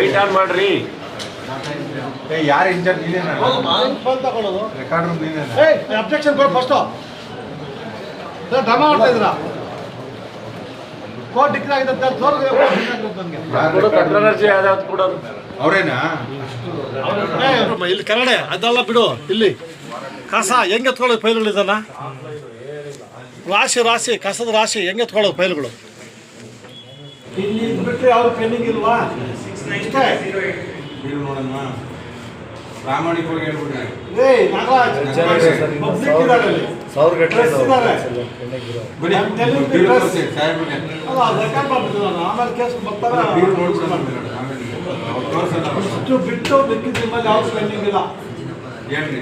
Light on ಮಾಡ್ರಿ. ಯಾರು engine ನೀನೇನ ಫೋನ್ ತಗೊಳ್ಳೋದು ರೆಕಾರ್ಡರ್ ನೀನೇನ ಅಬ್ಜೆಕ್ಷನ್ ಕೊಡು ಫಸ್ಟು ಡ್ರಾಮಾ ಮಾಡ್ತಾ ಇದ್ದೀರಾ? ಕೋರ್ಟ್ ಡಿಕ್ಲೇರ್ ಆಗಿದೆ ಅಂತ ಕೊಡು ಅವರೇನಾ? ಇಲ್ಲಿ ಕನ್ನಡ ಅದೆಲ್ಲ ಬಿಡು ಇಲ್ಲಿ. ಕಸ ಹೆಂಗೆ ಎತ್ಕೊಳ್ಳೋದು ಫೈಲ್ಗಳು ಇದನ್ನ? ರಾಶಿ ರಾಶಿ ಕಸದ ರಾಶಿ ಹೆಂಗೆ ಎತ್ಕೊಳ್ಳೋದು ಫೈಲ್ಗಳು? ಇಲ್ಲಿ ಬಿಟ್ಟರೆ ಯಾವ್ದು ಪೆನ್ನಿಂಗ್ ಇಲ್ವಾ? ಇಷ್ಟೇ ಬಿಡು ನೋಡಮ್ಮ. ಪ್ರಾಮಾಣಿಕವಾಗಿ. ಅವ್ರು ತೋರ್ಸಲ್ಲ ಅವ್ರು. ಇಷ್ಟು ಬಿಟ್ಟು ಮಿಕ್ಕಿದ ನಿಮ್ಮಲ್ಲಿ ಯಾವ ಪೆಂಡಿಂಗ್ ಇಲ್ಲ? ಹೇಳ್ರಿ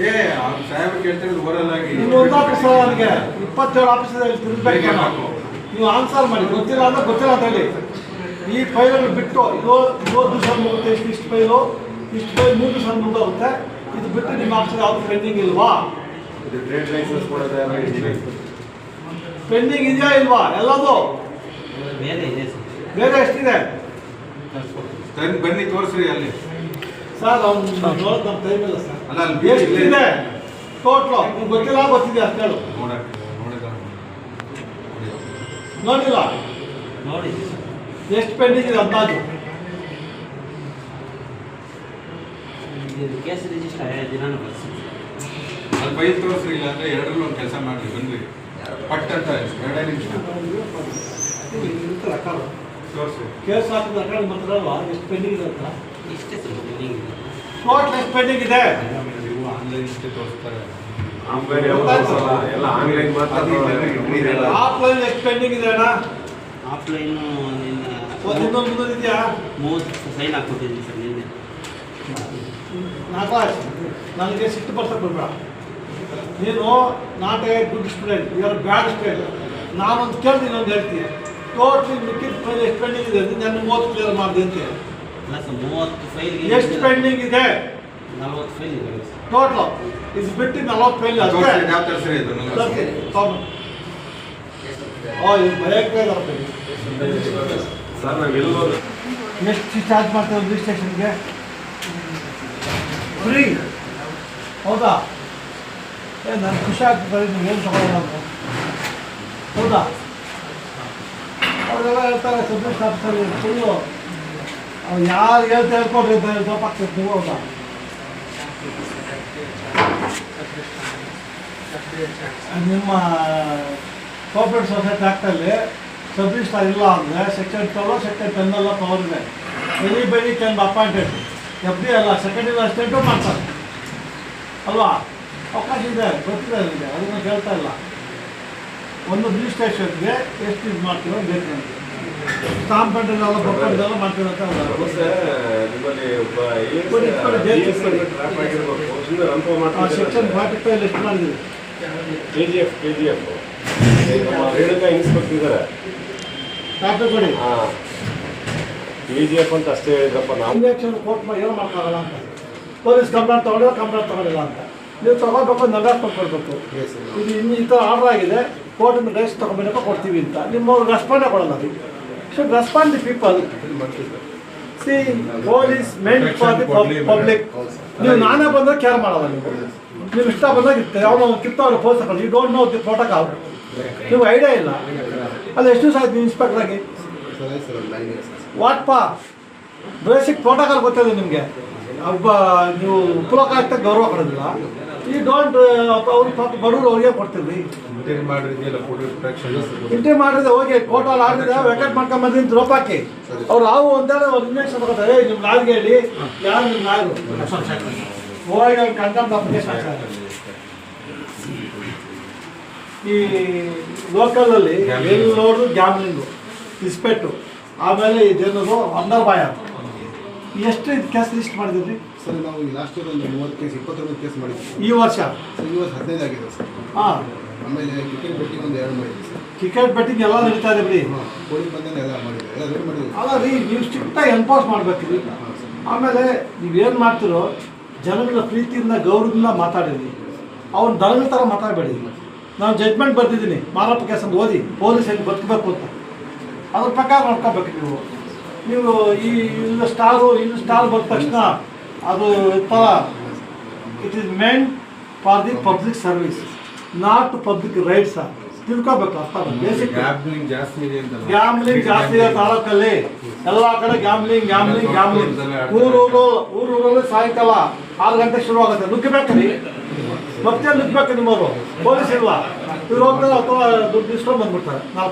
ಏ ಅವ್ನು ಸಾಹೇಬ್ರು ಕೇಳ್ತಿರೋದು ಓರಲ್ ಆಗಿ. ನೀವು ಒಂದು ಆಫೀಸ್ ನನಗೆ. ಇಪ್ಪತ್ತೇಳು ಆಫೀಸಲ್ಲಿ ತಿರುಗಬೇಕು. ನೀವು ಆನ್ಸರ್ ಮಾಡಿ. ಗೊತ್ತಿಲ್ಲ ಅಂದ್ರೆ ಗೊತ್ತಿಲ್ಲ ಅಂತ ಹೇಳಿ. ಈ ಫೈಲನ್ನು ಬಿಟ್ಟು ಇದೋ ಇದೋ ದಿವಸ ಮುಗುತ್ತೆ ಇಷ್ಟು ಇಷ್ಟು ಫೈಲು ಇಷ್ಟು ಫೈಲ್ ಮೂರು ದಿವಸ ಮುಗಿದೋಗುತ್ತೆ ಇದು ಬಿಟ್ಟು ನಿಮ್ಮ ಆಫೀಸಲ್ಲಿ ಯಾವುದು ಪೆಂಡಿಂಗ್ ಇಲ್ವಾ? ಪೆಂಡಿಂಗ್ ಇದೆಯಾ ಇಲ್ವಾ? ಎಲ್ಲದು? ಬೇರೆ ಎಷ್ಟಿದೆ? ಬನ್ನಿ ತೋರಿಸ್ರಿ ಅಲ್ಲಿ. ಸರ್ ನಮ್ಮ ಟೈಮ್ ಇಲ್ಲ ಸರ್ ಅಲ್ಲ ಅಲ್ಲಿ ಎಷ್ಟಿದೆ? ಟೋಟ್ಲು ನಿಮ್ಗೆ ಗೊತ್ತಿಲ್ಲ ಗೊತ್ತಿದೆ ಅಂತ ಹೇಳು ನೋಡಿಲ್ಲ? ನೋಡಿ ಸರ್ ಎಷ್ಟು ಪೆಂಡಿಂಗ್ ಇದೆ ಅಂದಾಜು ಇದು ಕೇಸ್ ರಿಜಿಸ್ಟರ್ ಆಗಿದೆ ದಿನಾನು ಅದು ಅಲ್ಲಿ ಬೈಲ್ ತೋರಿಸ್ರಿ ಇಲ್ಲ ಅಂದ್ರೆ ಎರಡರಲ್ಲೂ ಒಂದು ಕೆಲಸ ಮಾಡ್ರಿ ಬನ್ರಿ. ಪಟ್ ಅಂತ ಎರಡೇ ನಿಮಿಷ. ತೋರಿಸಿ ಕೇಸ್ ಹಾಕಿದ ರೆಕಾರ್ಡ್ ಮಾತ್ರಲ್ವಾ ಎಷ್ಟು ಪೆಂಡಿಂಗ್ ಇದೆ ಅಂತ? ಇಷ್ಟೇ ಸರ್ ಬಿಲ್ಡಿಂಗ್ ಇದೆ. ಟೋಟಲ್ ಎಷ್ಟು ಪೆಂಡಿಂಗ್ ಇದೆ? ನೀವು ಆನ್ಲೈನ್ ಇಷ್ಟೇ ತೋರಿಸ್ತಾರೆ. ಆಫ್ಲೈನ್ ಎಷ್ಟು ಪೆಂಡಿಂಗ್ ಇದೆ ಅಣ್ಣ? ಆಫ್ಲೈನು ನಿನ್ನ ಒಂದು ಇನ್ನೊಂದು ಇನ್ನೊಂದು ಇದೆಯಾ ಮೂವತ್ತು ಸೈನ್ ಹಾಕ್ಕೊಟ್ಟಿದ್ದೀನಿ ಸರ್ ನಿನ್ನೆ ನಾಗರಾಜ್ ನನಗೆ ಸಿಟ್ಟು ಬರ್ಸಕ್ಕೆ ಬರ್ಬೇಡ ನೀನು not a good student you are bad student ನಾನೊಂದು ಕೇಳ್ತೀನಿ ಇನ್ನೊಂದು ಹೇಳ್ತೀನಿ ಟೋಟ್ಲಿ ಮಿಕ್ಕಿದ ಫೈಲ್ ಎಷ್ಟು ಪೆಂಡಿಂಗ್ ಇದೆ ಅಂತ ನಾನು ಮೂವತ್ತು ಕ್ಲಿಯರ್ ಮಾಡಿದೆ ಅಂತ ಅಲ್ಲ ಸರ್ ಮೂವತ್ತು ಫೈಲ್ಗೆ ಎಷ್ಟು ಪೆಂಡಿಂಗ್ ಇದೆ ನಲ್ವತ್ತು ಫೈಲ್ ಇದೆ ಸರ್ ಟೋಟ್ಲು ಇದು ಬಿಟ್ಟು ನಲವತ್ತು ಫೈಲ್ ಅಷ್ಟೇ ತೋರಿಸಿ ಯಾವ ತೋರಿಸ್ರಿ ಇದು ನನಗೆ ತರ್ತೀನಿ, ತಗೊಂಡು. ಓ ಇದು ಭಯಕ್ಕೆ ಇದಾರಪ್ಪ ಇದು. ಸರ್ ನಾವು ಎಲ್ಲೋದು ಎಷ್ಟು ಚಾರ್ಜ್ ಮಾಡ್ತಾರೆ ಸ್ಟೇಷನ್ಗೆ ಫ್ರೀ ಹೌದಾ? ಏ, ನಾನು ಖುಷಿ ಆಗ್ತದೆ ನೀವು ಏನು ತಗೊಳ್ಳೋಣ ಹೌದಾ? ಅವರೆಲ್ಲ ಹೇಳ್ತಾರೆ ಸಬ್ಜೆಕ್ಟ್ ಸ್ಟಾಫ್ಸಲ್ಲಿ ಫುಲ್ಲು ಅವ್ರು ಯಾರು ಹೇಳ್ತಾ ಹೇಳ್ಕೊಡ್ರಿ ಅಂತ ಹೇಳಿ ದಪ್ಪ ಆಗ್ತದೆ ನೀವು ಹೌದಾ ನಿಮ್ಮ ಕೋಆಪರೇಟಿವ್ ಸೊಸೈಟಿ ಆ್ಯಕ್ಟಲ್ಲಿ ಸಬ್ ರಿಜಿಸ್ಟ್ರಾರ್ ಇಲ್ಲ ಅಂದರೆ ಸೆಕ್ಷನ್ ಟ್ವೆಲ್ ಸೆಕ್ಷನ್ ಟೆನ್ ಎಲ್ಲ ಪವರ್ ಇದೆ. Anybody can be appointed F D ಅಲ್ಲ ಸೆಕೆಂಡ್ ಅಸಿಸ್ಟೆಂಟು ಮಾಡ್ತಾರೆ. ಅಲ್ವಾ? ಅವಕಾಶ ಇದೆ ಗೊತ್ತಿದೆ ನನಗೆ ಅದನ್ನು ಕೇಳ್ತಾ ಇಲ್ಲ. ಒಂದು ರಿಜಿಸ್ಟ್ರೇಷನ್ಗೆ ಎಷ್ಟು ಇದು ಮಾಡ್ತೀರೋ ಬೇಕು ನನಗೆ. ಸ್ಟಾಂಪ್ ಎಲ್ಲ ಬೊಕ್ಕಲ್ಲ ಆ ಸೆಕ್ಷನ್ ಫಾರ್ಟಿ ಫೈವ್ ಎಷ್ಟು ಮಾಡಿದ್ದೀವಿ K G F K G F Renuka inspector ಇದ್ದಾರೆ ಕಾಪಿ ಕೊಡಿ. ಹಾಂ. ಕೆ ಜಿ ಎಫ್ ಅಂತ ಅಷ್ಟೇ ಹೇಳಿದ್ರಪ್ಪ ನಾವು. ಇಂಜೆಕ್ಷನ್ ಕೋರ್ಟ್ ಮಾಡಿ ಏನು ಮಾಡೋಕ್ಕಾಗಲ್ಲ ಅಂತ. ಪೊಲೀಸ್ ಕಂಪ್ಲೇಂಟ್ ತೊಗೊಂಡಿಲ್ಲ ಕಂಪ್ಲೇಂಟ್ ತೊಗೊಂಡಿಲ್ಲ ಅಂತ. ನೀವು ತಗೋಬೇಕು ನಡಾಡ್ಕೊಂಡು ಕೊಡಬೇಕು ಇದು ಇನ್ನು ಈ ಥರ ಆರ್ಡರ್ ಆಗಿದೆ ಕೋರ್ಟಿಂದ ಡೈಸ್ ತೊಗೊಂಡ್ಬೇಕು ಕೊಡ್ತೀವಿ ಅಂತ. ನಿಮ್ಮ ರೆಸ್ಪಾಂಡೇ ಕೊಡಲ್ಲ ಅದು. Should respond the people see police meant for the public ನೀವು ನಾನೇ ಬಂದಾಗ ಕೇರ್ ಮಾಡಲ್ಲ ನೀವು. ನೀವು ಇಷ್ಟ ಬಂದಾಗ ಇರ್ತಾರೆ ಅವನು ಕಿತ್ತವ್ರು ಪೋಸ್ಟ್ ಹಾಕೊಂಡು you don't know the protocol ನೀವು ಐಡಿಯಾ ಇಲ್ಲ. ಅಲ್ಲಿ ಎಷ್ಟು ದಿವಸ ಆಯ್ತು ನೀವು ಇನ್ಸ್ಪೆಕ್ಟರ್ ಆಗಿ? ವಾಟ್ ಪಾ ಬೇಸಿಕ್ ಪ್ರೋಟೋಕಾಲ್ ಗೊತ್ತಿದೆ ನಿಮಗೆ. ಒಬ್ಬ ನೀವು ಉಪಲೋಕ ಆಗ್ತಾ ಗೌರವ ಕೊಡೋದಿಲ್ಲ. ಈ ಡೋಂಟ್ ಅವ್ರು ಪಾಪ ಬಡವರು ಅವ್ರಿಗೆ ಕೊಡ್ತೀರಿ ಇಂಟ್ರಿ ಮಾಡಿದ್ರೆ ಹೋಗಿ ಕೋರ್ಟಲ್ಲಿ ಆಡಿದ್ರೆ ವೆಕೆಟ್ ಮಾಡ್ಕೊಂಡ್ ಬಂದಿದ್ದು ಡ್ರಾಪ್ ಹಾಕಿ. ಅವ್ರು ಹಾವು ಒಂದೇ ಅವ್ರು ಇಂಜೆಕ್ಷನ್ ಬರ್ತಾರೆ "ಏಯ್, ನಿಮ್ಮ ನಾಲ್ಗೆ ಹೇಳಿ. ಯಾರು ನಿಮ್ಮ ನಾಲ್ಕು ಹೋಗಿ ಅವ್ರು ಕಂಟೆಂಟ್ ಅಪ್ಲಿಕೇಶನ್ ಈ ಲೋಕಲಲ್ಲಿ ಎಲ್ಲಿ ನೋಡಿದ್ರು ಗ್ಯಾಮ್ಲಿಂಗು ಇಸ್ಪೆಟ್ಟು ಆಮೇಲೆ ಇದೇನದು ಅಂಡರ್ ಬಾಯ ಎಷ್ಟು ಇದು ಕೇಸ್ ಲಿಸ್ಟ್ ಮಾಡಿದ್ರಿ ಸರ್ ನಾವು ಲಾಸ್ಟ್ ಇಯರ್ ಒಂದು ಮೂವತ್ತು ಕೇಸ್ ಇಪ್ಪತ್ತೊಂದು ಕೇಸ್ ಮಾಡಿದ್ವಿ ಈ ವರ್ಷ? ಸರ್ ಈ ವರ್ಷ ಹದಿನೈದು ಆಗಿದೆ ಸರ್. ಹಾಂ. ಆಮೇಲೆ ಕ್ರಿಕೆಟ್ ಬೆಟ್ಟಿಂಗ್ ಒಂದು ಎರಡು ಮಾಡಿದ್ವಿ ಸರ್. ಕ್ರಿಕೆಟ್ ಬೆಟ್ಟಿಂಗ್ ಎಲ್ಲ ನಡೀತಾ ಇದೆ ಬಿಡಿ. ಕೋಳಿ ಬಂದ ಎಲ್ಲ ಮಾಡಿದ್ವಿ ಎಲ್ಲ ರೆಡಿ ಮಾಡಿದ್ವಿ ಅಲ್ಲ ರೀ ನೀವು ಸ್ಟ್ರಿಕ್ಟಾಗಿ ಎನ್ಫೋರ್ಸ್ ಮಾಡ್ಬೇಕು ರೀ ಆಮೇಲೆ ನೀವೇನು ಮಾಡ್ತಿರೋ ಜನಗಳ ಪ್ರೀತಿಯಿಂದ ಗೌರವದಿಂದ ಮಾತಾಡಿರಿ. ಅವ್ನು ದನಗಳ ಥರ ಮಾತಾಡಬೇಡಿ. ನಾನು ಜಡ್ಜ್ಮೆಂಟ್ ಬರ್ತಿದ್ದೀನಿ ಮಾರಪ್ಪ ಕೇಸ್ ಅಂತ ಓದಿ ಪೊಲೀಸ್ ಹೆಂಗೆ ಬದುಕಬೇಕು ಅಂತ. ಅದ್ರ ಪ್ರಕಾರ ನೋಡ್ಕೋಬೇಕು ನೀವು. ನೀವು ಈ ಇಲ್ಲಿ ಸ್ಟಾರು ಇಲ್ಲಿ ಸ್ಟಾರ್ ಬಂದ ತಕ್ಷಣ ಅದು ಥರ it is meant for the public service not public rights ತಿಳ್ಕೊಬೇಕು ಅರ್ಥ ಬೇಸಿಕ್ ಗ್ಯಾಬ್ಲಿಂಗ್ ಜಾಸ್ತಿ ಇದೆ ಗ್ಯಾಮ್ಲಿಂಗ್ ಜಾಸ್ತಿ ಇದೆ ತಾಲೂಕಲ್ಲಿ. ಎಲ್ಲ ಕಡೆ ಗ್ಯಾಮ್ಲಿಂಗ್ ಗ್ಯಾಮ್ಲಿಂಗ್ ಗ್ಯಾಮ್ಲಿಂಗ್ ಊರೂರು ಊರೂರಲ್ಲಿ ಸಾಯಂಕಾಲ ಆರು ಗಂಟೆ ಶುರು ಆಗುತ್ತೆ ನುಗ್ಗಬೇಕು ರೀ ಮತ್ತೆ ನುಗ್ಗಬೇಕು ನಿಮ್ಮವರು. ಪೊಲೀಸ್ ಇಲ್ಲ. ಇವ್ರು ಹೋಗ್ತಾರೆ ಅಥವಾ ದುಡ್ಡು ಇಸ್ಕೊಂಡ್ ಬಂದ್ಬಿಡ್ತಾರೆ.